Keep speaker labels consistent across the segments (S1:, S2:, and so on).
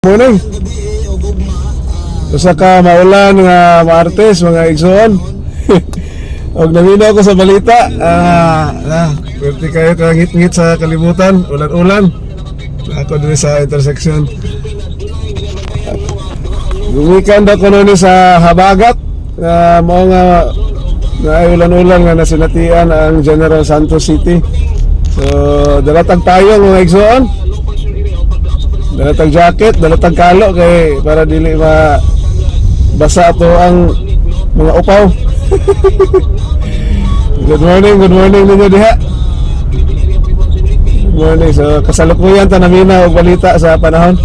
S1: Morning. Usa ka maulan nga Martes mga igsoon. Og namino ako sa balita. Ah, ah, pwede kayo kang ngit-ngit sa kalibutan, ulan-ulan. Ako dito sa intersection. Gumikan daw ko nun sa Habagat. Uh, mao nga na ulan-ulan nga nasinatian ang General Santos City. So, dalatag tayo mga igsoon. Dalatag jacket, dalatag kalo kay para dili ma basa to ang mga upaw. good morning, good morning ninyo diha. Good morning. So kasalukuyan ta namina og balita sa panahon.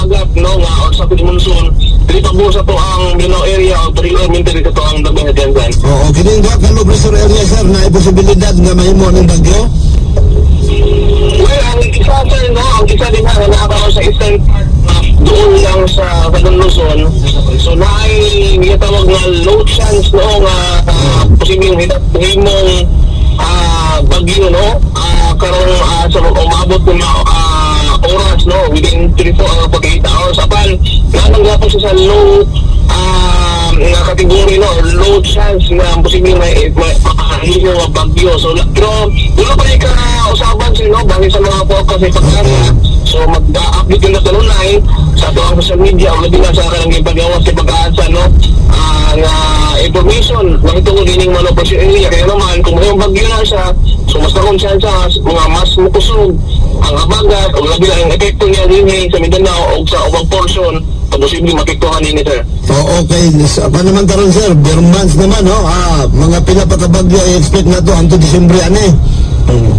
S2: abagat no nga or sa monsoon dili pa to ang Mindanao area o particularly diri to ang daghan dyan dyan
S3: Oo, kining ka kano pressure area sir na posibilidad nga mahimo ning bagyo.
S2: Well ang isa sir no ang isa din na nakakaroon sa part na doon lang sa Badong Luzon so na ay gitawag nga low chance no nga uh, posibleng himong ah bagyo no ah karon ah, sa umabot ng ah, oras no within 24 uh, 48 hours apan nanangga po siya sa low ah nga kategory no low chance nga posibleng may may makahilo nga bagyo so pero wala pa rin ka usapan sila no bangin sa mga podcast ay pagkana so mag-update yung natalunay sa ato ang social media labi na sa kanang ipagawas sa pag-aasa no? Ah nga information nakita ko dining mga po area. Kaya naman kung may bagyo na siya so mas na konsensya mga mas mukusog ang habagat o labi na ang epekto niya din eh, sa Mindanao o sa ubang portion posibleng mapektuhan din sir
S3: Oo, okay. Sa pa naman karon sir, bare months naman no. Ah, mga pila pa ka bagyo i-expect na to hangtod Disyembre ani. Hmm.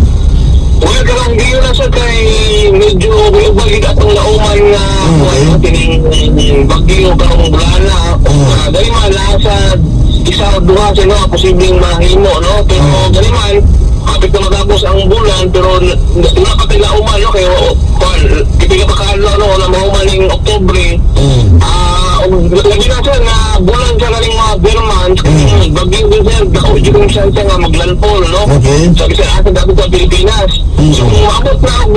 S2: Wala ka lang hindi na sa kay medyo bilog-balig atong nauman nga
S3: Mm,
S2: mm,
S3: okay.
S2: tining bagyo karong bulana o uh, dali man lang sa isa o duha no posibleng mahimo no pero
S3: Mm.
S2: dali man kapit na matapos ang bulan pero n- wala pa tayo nauman no kaya kwan kipila pa kaalo no na mauman ning Oktobre
S3: Mm.
S2: Ah, uh, lagi na siya nga bulan siya galing mga bare months
S3: Mm.
S2: bagyo din sir dako jud siya nga maglandfall no
S3: Okay.
S2: sabi sa atin dati sa Pilipinas.
S3: Mm.
S2: So kung maabot na ang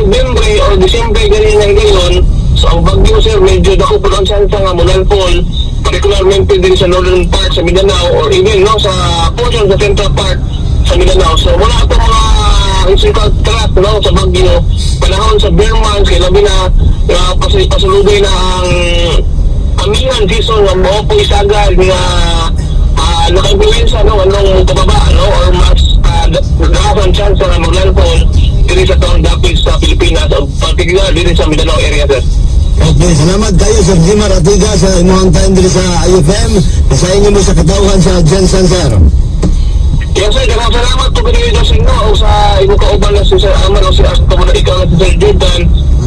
S2: o December ganyan na ngayon, so ang bagyo sir, medyo dako po ang chance nga mulalpol, particularmente din sa northern part sa Mindanao or even no sa portion sa central part sa Mindanao. So wala ito mga historical track no sa bagyo, panahon sa bare months, kaya labi na uh, pas pasulubay na ang amingan season nga mo po isagad nga ah naka-influensya no anong pababa no or mas uh, dahan chance na maglalpon diri sa taong dapit sa Pilipinas o particular diri sa Mindanao area sir.
S3: Okay, salamat kayo Sir Jimar Atiga sa imuhang time diri sa IFM. Sa inyo mo sa katauhan sa Jensen sir.
S2: Yes sir, daghang salamat po kanina sa inyo o sa imo kauban na si Sir Aman o si Asta mo na ikaw na si Sir Jordan.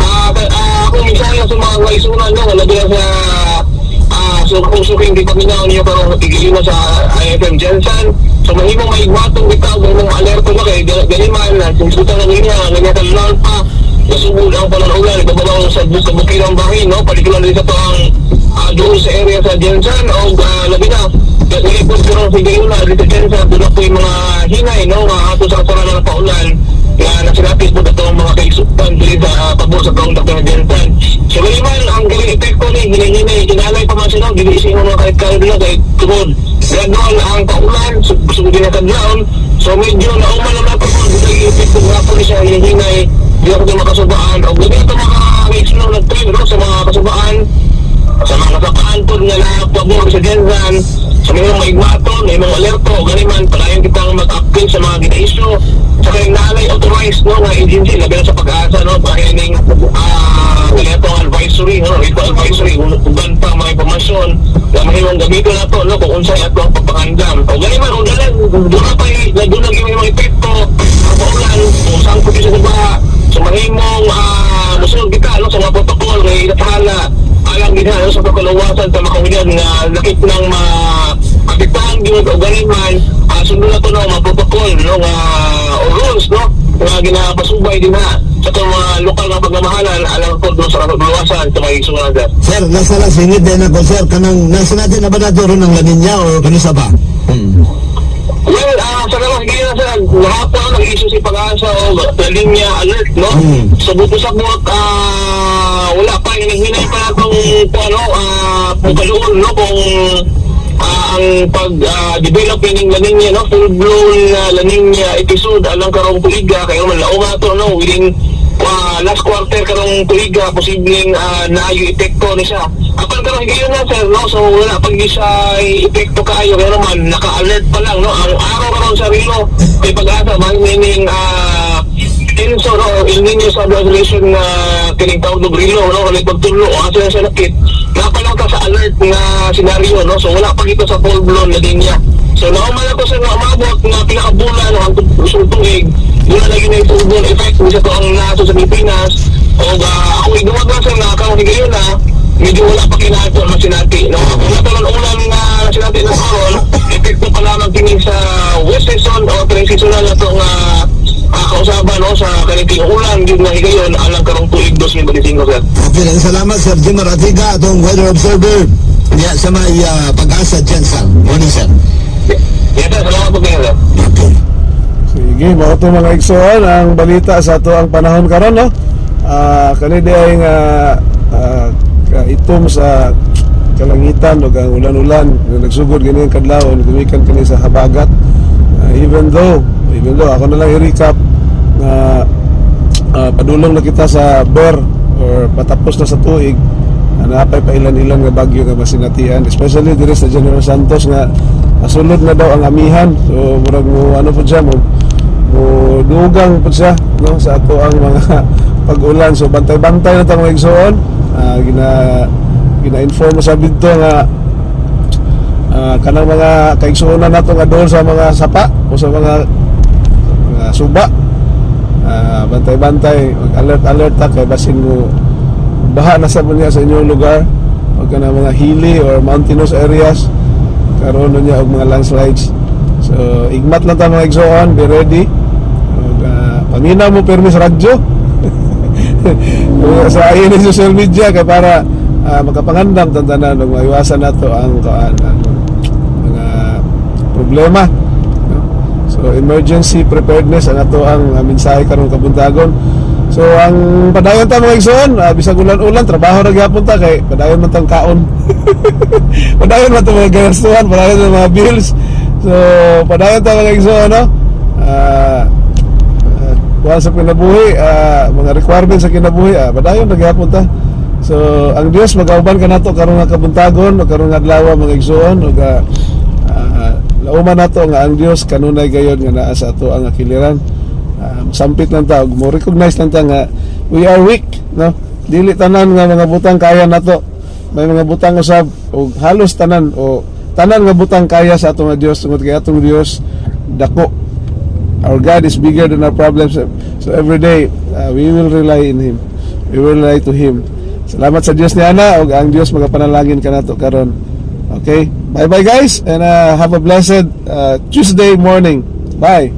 S2: Ah, uh, ako minsan lang sa mga kaisunan no, wala din sa ah so kung suking di paminaw niyo pero tigilin na sa IFM Jensen. So mahimo may igwatong bitaw ng alerto na kay gani man na sinsuta na niya nga kalon pa nasubod ang pananulan ibabaw sa sa bukirang bahin no? Particular sa ang ah, doon sa area sa Jensen o uh, labi na. Nagulipod ko rin sa gayon na dito sa doon po yung mga hinay no? Nga ato sa sarang ng paulan nga nasilapit po ito mga kaisupan dito sa uh, pabor sa taong Dr. Jensen. So galing man ang galing epekto ni hinay-hinay kinalay pa man sila gilising mo mga kahit kahit na kahit tungod. Gradual ang paulan sugin na taglaon so medyo nauman na natin po dito yung epekto nga po ni siya hinay-hinay di ako din makasubaan o ganito mga weeks na nag-train no, sa mga kasubaan sa mga kasapaan po nga na pabor sa Genzan sa mga maigmaton, may mga alerto ganiman, palayan kitang mag-update sa mga gina-issue sa kayong nalay authorized no, nga agency labi sa pag-asa no, pahining ah uh, advisory no, ito advisory uban pa mga informasyon na mahimong gamitin na to no, kung unsay ato ang pagpangandam o ganiman, o dalan doon na pa doon na yung mga epekto ang paulan, kung saan siya sa baha ginhaano sa pagkalawasan sa makawinan nga lakit ng ma apektahan gyud og ganin man uh, sunod na to no mga protocol no nga o rules no nga ginapasubay din ha sa itong mga lokal nga pagmamahalan alang po doon sa kalawasan sa mga isunod sir.
S3: Nasa lang singit din ako sir kanang nasa natin na ba nato ron ang laninya o kanisa ba? Hmm.
S2: Well, ah, sa kalas ganyan sa lahapon ang issue si pag-asa o linya alert, no?
S3: Hmm.
S2: So buto sa buot, ah, itong, ano, ah, kung kaluon, no? Kung ah, ang pag-develop uh, ng La Nina, no? Full-blown na La Nina episode, alang karong tuiga, kaya naman lao nga to, no? Within ah, last quarter karong tuiga, posibleng uh, naayo epekto ni siya. Apan karong higayon na, sir, no? So wala pag di siya epekto kaayo, kaya naman, naka-alert pa lang, no? Ang araw karon sa Rilo, kay pag-asa, man meaning, ah, Tenso, no, El Nino sa resolution na kining tawag ng Brilo, no, kalit pagtulo, o na sa nakit, napalang ka sa alert na senaryo, no, so wala pa ito sa full blown na linya. So, nauman ako sa nga umabot nga pinakabulan, no, ang tuig, wala na yun full blown effect, isa to ang naso sa Pilipinas, o uh, ako igawag lang sa nga akong higayon na, medyo wala pa kinato na sinati, no, wala pa lang ulan nga sinati na karon, epekto pa lamang tingin sa west season o transitional na to nga uh, kausaban no sa kaniting ulan yun nga higayon alang karong tuig 2025 sir.
S3: Okay lang, salamat Sir Jim Maratiga, atong weather observer. Diya sa may ah, pag-asa dyan, sir. Morning, sir.
S2: Yes sir, salamat po kayo sir.
S3: Okay.
S1: Sige, mga ito mga igsoon ang balita sa ato ang panahon karon no. Ah, kani di ay nga ah, kaitom sa kalangitan o ang ulan-ulan nga nagsugod gani ang kadlawon gumikan kani sa habagat. Ah, even though even though ako na lang i-recap na ah, padulong na kita sa ber or patapos na sa tuig napay pa ilan-ilan nga bagyo nga masinatian. Especially dire sa General Santos nga masulod na daw ang amihan. So murag mo ano po siya mo, mo dugang po siya no sa ato ang mga pag-ulan. So bantay-bantay na tang mga igsoon Ah, gina gina-inform sa bidto nga ah, kanang mga kaigsuonan nato nga doon sa mga sapa o sa mga mga suba Ah, bantay-bantay alert-alert ta kay basin mo. Baha na sa niya sa inyong lugar. O ka na mga hilly or mountainous areas. Karoon na niya og mga landslides. So igmat lang ta mga igsoon be ready. Og uh, paminaw mo permis radyo. Sa ayon ni social media kay para ah, makapangandam tantanan ug maiwasan nato ang kaan ang mga problema? So emergency preparedness ang ato ang ah, mensahe karon kabuntagon. So ang padayon ta mga igsoon uh, bisag ulan-ulan trabaho ra gyapon ta kay padayon man tang kaon. Padayon man ta mga gastuhan padayon man mga bills. So padayon ta mga igsoon no Ah, uh, kuha sa kinabuhi, ah, mga requirements sa kinabuhi, ah, padayon nagyapon ta. So, ang Dios magauban ka nato karon nga kabuntagon o karon nga adlaw mga igsoon o ga ah, lauman nato nga ang Dios kanunay gayon nga naa sa ato ang akiliran. Ah, sampit lang ta mo recognize lang ta nga we are weak, no? Dili tanan nga mga butang kaya nato. May mga butang usab o halos tanan o tanan nga butang kaya sa ato nga Dios tungod kay atong Dios dako Our God is bigger than our problems. So every day, uh, we will rely in Him. We will rely to Him. Salamat sa Diyos ni Ana ug ang Diyos magapanalangin ka nato karon. Okay? Bye-bye guys and uh, have a blessed uh, Tuesday morning. Bye.